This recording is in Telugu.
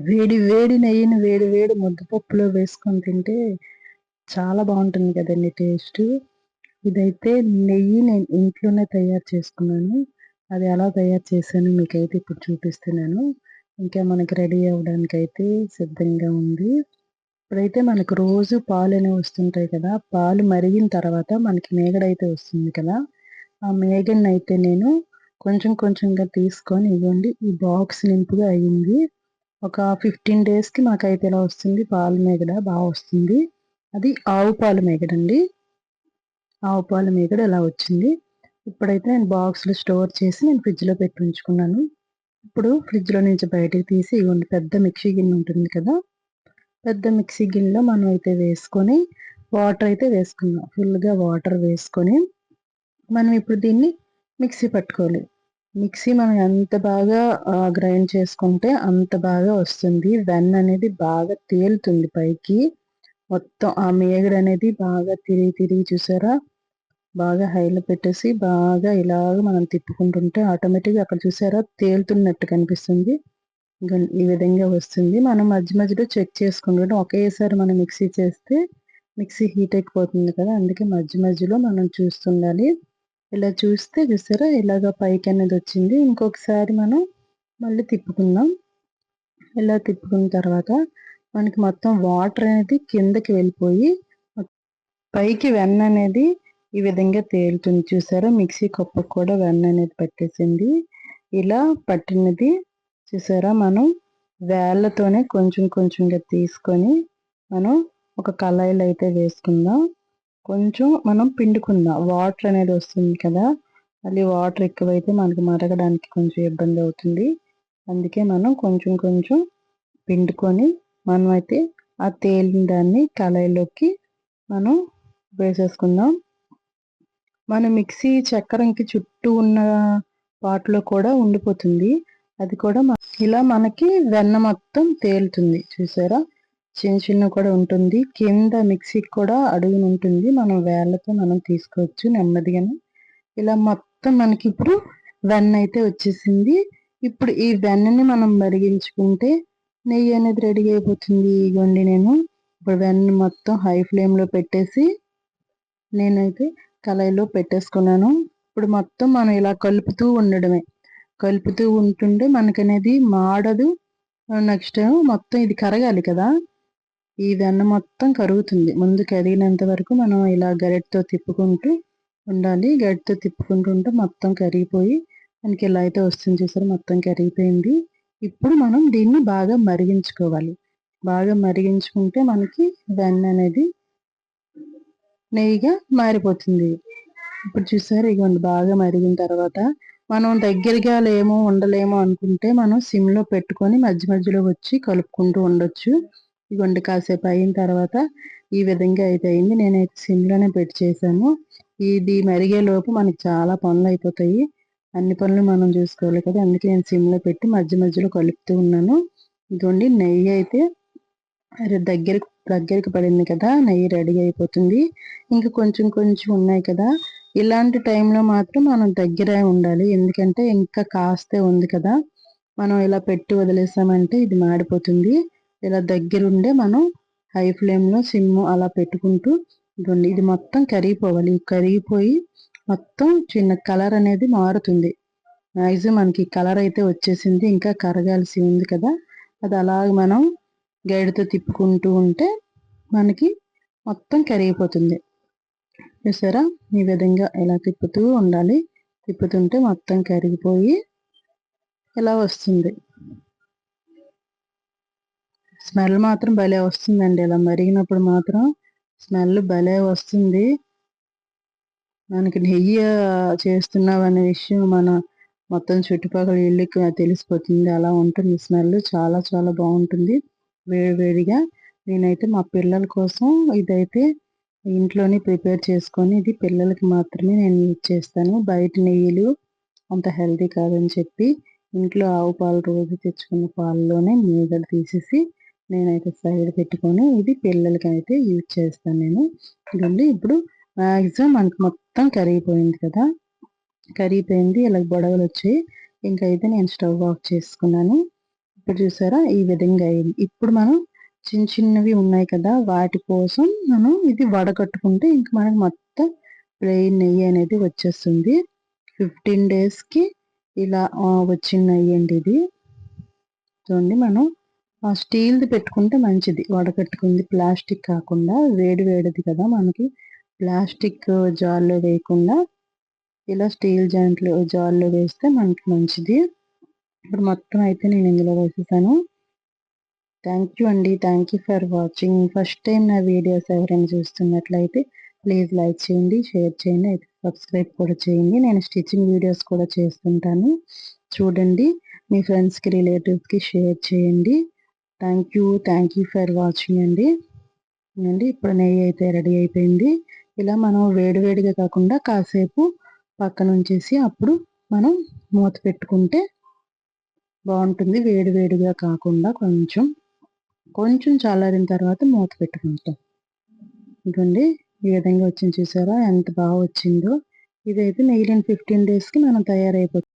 వేడి వేడి నెయ్యిని వేడి వేడి ముద్దపప్పులో వేసుకొని తింటే చాలా బాగుంటుంది కదండి టేస్ట్. ఇదైతే నెయ్యి నేను ఇంట్లోనే తయారు చేసుకున్నాను. అది ఎలా తయారు చేశాను మీకైతే ఇప్పుడు చూపిస్తున్నాను. ఇంకా మనకి రెడీ అవ్వడానికి అయితే సిద్ధంగా ఉంది. ఇప్పుడైతే మనకు రోజు పాలు అనేవి వస్తుంటాయి కదా పాలు మరిగిన తర్వాత మనకి మేగడైతే వస్తుంది కదా ఆ మేగడ్ని అయితే నేను కొంచెం కొంచెంగా తీసుకొని ఇవ్వండి. ఈ బాక్స్ నింపుగా అయ్యింది ఒక ఫిఫ్టీన్ డేస్కి మాకైతే ఇలా వస్తుంది? పాలు మేగడ బాగా వస్తుంది. అది ఆవు పాలు మేగడండి. ఆవు పాలు మేగడ ఇలా వచ్చింది? ఇప్పుడైతే నేను బాక్స్లో స్టోర్ చేసి నేను ఫ్రిడ్జ్లో పెట్టి ఉంచుకున్నాను. ఇప్పుడు ఫ్రిడ్జ్లో నుంచి బయటకు తీసి ఇవ్వండి. పెద్ద మిక్సీ గిన్నె ఉంటుంది కదా? పెద్ద మిక్సీ గిన్నెలో మనం అయితే వేసుకొని వాటర్ అయితే వేసుకున్నాం ఫుల్గా వాటర్ వేసుకొని మనం ఇప్పుడు దీన్ని మిక్సీ పట్టుకోవాలి. మిక్సీ మనం ఎంత బాగా గ్రైండ్ చేసుకుంటే అంత బాగా వస్తుంది. వెన్ అనేది బాగా తేలుతుంది పైకి. మొత్తం ఆ మేగడ అనేది బాగా తిరిగి తిరిగి చూసారా? బాగా హైలో పెట్టేసి బాగా ఇలాగ మనం తిప్పుకుంటుంటే ఆటోమేటిక్గా అక్కడ చూసారా? తేలుతున్నట్టు కనిపిస్తుంది. ఈ విధంగా వస్తుంది. మనం మధ్య మధ్యలో చెక్ చేసుకుంటుంటే ఒకేసారి మనం మిక్సీ చేస్తే మిక్సీ హీట్ అయిపోతుంది కదా? అందుకే మధ్య మధ్యలో మనం చూస్తుండాలి. ఇలా చూస్తే చూసారా? ఇలాగ పైకి అనేది వచ్చింది. ఇంకొకసారి మనం మళ్ళీ తిప్పుకుందాం. ఇలా తిప్పుకున్న తర్వాత మనకి మొత్తం వాటర్ అనేది కిందకి వెళ్ళిపోయి పైకి వెన్న అనేది ఈ విధంగా తేలుతుంది. చూసారా? మిక్సీ కప్పుకు కూడా వెన్న అనేది పట్టేసింది. ఇలా పట్టినది చూసారా? మనం వేళ్ళతోనే కొంచెం కొంచెంగా తీసుకొని మనం ఒక కళాయిలో అయితే వేసుకుందాం. కొంచెం మనం పిండుకుందాం. వాటర్ అనేది వస్తుంది కదా మళ్ళీ వాటర్ ఎక్కువైతే మనకి మరగడానికి కొంచెం ఇబ్బంది అవుతుంది. అందుకే మనం కొంచెం కొంచెం పిండుకొని మనం అయితే ఆ తేలిన దాన్ని కళాయిలోకి మనం వేసేసుకుందాం. మన మిక్సీ చక్కెరకి చుట్టూ ఉన్న వాటిలో కూడా ఉండిపోతుంది. అది కూడా ఇలా మనకి వెన్న మొత్తం తేలుతుంది. చూసారా? చిన్న చిన్న కూడా ఉంటుంది. కింద మిక్సీకి కూడా అడుగును ఉంటుంది. మనం వేళ్ళతో మనం తీసుకోవచ్చు నెమ్మదిగానే. ఇలా మొత్తం మనకి ఇప్పుడు వెన్న అయితే వచ్చేసింది. ఇప్పుడు ఈ వెన్నని మనం మరిగించుకుంటే నెయ్యి అనేది రెడీ అయిపోతుంది. ఇగోండి నేను. ఇప్పుడు వెన్న మొత్తం హై ఫ్లేమ్లో పెట్టేసి నేనైతే కళాయిలో పెట్టేసుకున్నాను. ఇప్పుడు మొత్తం మనం ఇలా కలుపుతూ ఉండడమే. కలుపుతూ ఉంటుండే మనకనేది మాడదు. నెక్స్ట్ మొత్తం ఇది కరగాలి కదా. ఈ వెన్న మొత్తం కరుగుతుంది. ముందు కరిగినంత వరకు మనం ఇలా గరిటతో తిప్పుకుంటూ ఉండాలి. గరిటతో తిప్పుకుంటుంటే మొత్తం కరిగిపోయి మనకి ఇలా అయితే వస్తుంది చూసారు? మొత్తం కరిగిపోయింది. ఇప్పుడు మనం దీన్ని బాగా మరిగించుకోవాలి. బాగా మరిగించుకుంటే మనకి వెన్న అనేది నెయ్యిగా మారిపోతుంది. ఇప్పుడు చూసారు? ఇగోండి బాగా మరిగిన తర్వాత మనం దగ్గరగా లేమో ఉండలేమో అనుకుంటే మనం సిమ్లో పెట్టుకొని మధ్య మధ్యలో వచ్చి కలుపుకుంటూ ఉండొచ్చు. ఇవ్వండి కాసేపు అయిన తర్వాత ఈ విధంగా అయితే అయింది. నేనైతే సిమ్లోనే పెట్టి చేశాను. ఇది మరిగే లోపు మనకి చాలా పనులు అయిపోతాయి. అన్ని పనులు మనం చూసుకోవాలి కదా. అందుకే నేను సిమ్లో పెట్టి మధ్య మధ్యలో కలుపుతూ ఉన్నాను. ఇదిగోండి నెయ్యి అయితే దగ్గరికి దగ్గరికి పడింది కదా. నెయ్యి రెడీ అయిపోతుంది. ఇంకా కొంచెం కొంచెం ఉన్నాయి కదా. ఇలాంటి టైంలో మాత్రం మనం దగ్గరే ఉండాలి. ఎందుకంటే ఇంకా కాస్తే ఉంది కదా. మనం ఇలా పెట్టి వదిలేసామంటే ఇది మాడిపోతుంది. ఇలా దగ్గరుండే మనం హై ఫ్లేమ్లో సిమ్ అలా పెట్టుకుంటూ ఇదిగోండి ఇది మొత్తం కరిగిపోవాలి. కరిగిపోయి మొత్తం చిన్న కలర్ అనేది మారుతుంది. మ్యాక్సిమం మనకి కలర్ అయితే వచ్చేసింది. ఇంకా కరగాల్సి ఉంది కదా. అది అలాగ మనం గైడ్తో తిప్పుకుంటూ ఉంటే మనకి మొత్తం కరిగిపోతుంది. చూసారా? ఈ విధంగా ఇలా తిప్పుతూ ఉండాలి. తిప్పుతుంటే మొత్తం కరిగిపోయి ఇలా వస్తుంది. స్మెల్ మాత్రం భలే వస్తుందండి. ఇలా మరిగినప్పుడు మాత్రం స్మెల్ భలే వస్తుంది. మనకి నెయ్యి చేస్తున్నామనే విషయం మన మొత్తం చుట్టుపక్కల ఇళ్ళకి తెలిసిపోతుంది. అలా ఉంటుంది. స్మెల్ చాలా చాలా బాగుంటుంది. వేడివేడిగా నేనైతే మా పిల్లల కోసం ఇదైతే ఇంట్లోనే ప్రిపేర్ చేసుకొని ఇది పిల్లలకి మాత్రమే నేను యూజ్ చేస్తాను. బయట నెయ్యిలు అంత హెల్తీ కాదని చెప్పి ఇంట్లో ఆవు పాలు రోజు తెచ్చుకున్న పాలలోనే మీగడ తీసేసి నేనైతే సైడ్ పెట్టుకొని ఇది పిల్లలకి అయితే యూజ్ చేస్తాను నేను. ఇదండి ఇప్పుడు మ్యాక్సిమం మనకు మొత్తం కరిగిపోయింది కదా. కరిగిపోయింది ఇలా గొడవలు వచ్చాయి. ఇంకైతే నేను స్టవ్ ఆఫ్ చేసుకున్నాను. ఇప్పుడు చూసారా ఈ విధంగా అయింది. ఇప్పుడు మనం చిన్న చిన్నవి ఉన్నాయి కదా వాటి కోసం మనం ఇది వడగట్టుకుంటే ఇంక మనకు మొత్తం ప్లెయిన్ నెయ్యి అనేది వచ్చేస్తుంది. ఫిఫ్టీన్ డేస్కి ఇలా వచ్చిన నెయ్యి అండి ఇది. చూడండి మనం ఆ స్టీల్ది పెట్టుకుంటే మంచిది. వడకట్టుకుంది. ప్లాస్టిక్ కాకుండా వేడి వేడిది కదా మనకి. ప్లాస్టిక్ జార్లో వేయకుండా ఇలా స్టీల్ జాయింట్లు జార్లో వేస్తే మనకి మంచిది. ఇప్పుడు మొత్తం అయితే నేను ఇందులో వేసేసాను. థ్యాంక్ యూ అండి. Thank you for watching first time నా వీడియోస్ ఎవరైనా చూస్తున్నట్లయితే ప్లీజ్ లైక్ చేయండి షేర్ చేయండి అయితే సబ్స్క్రైబ్ కూడా చేయండి. నేను స్టిచ్చింగ్ వీడియోస్ కూడా చేస్తుంటాను. చూడండి. మీ ఫ్రెండ్స్కి రిలేటివ్స్కి షేర్ చేయండి. Thank you thank you for watching అండి. అండి ఇప్పుడు నెయ్యి అయితే రెడీ అయిపోయింది. ఇలా మనం వేడివేడిగా కాకుండా కాసేపు పక్కన ఉంచేసి అప్పుడు మనం మూత పెట్టుకుంటే బాగుంటుంది. వేడివేడిగా కాకుండా కొంచెం కొంచెం చల్లారిన తర్వాత మూత పెట్టుకుంటాం. ఇదండి ఈ విధంగా వచ్చింది చూసారా? ఎంత బాగా వచ్చిందో. ఇదైతే మిగిలిన ఫిఫ్టీన్ డేస్కి మనం తయారైపోతుంది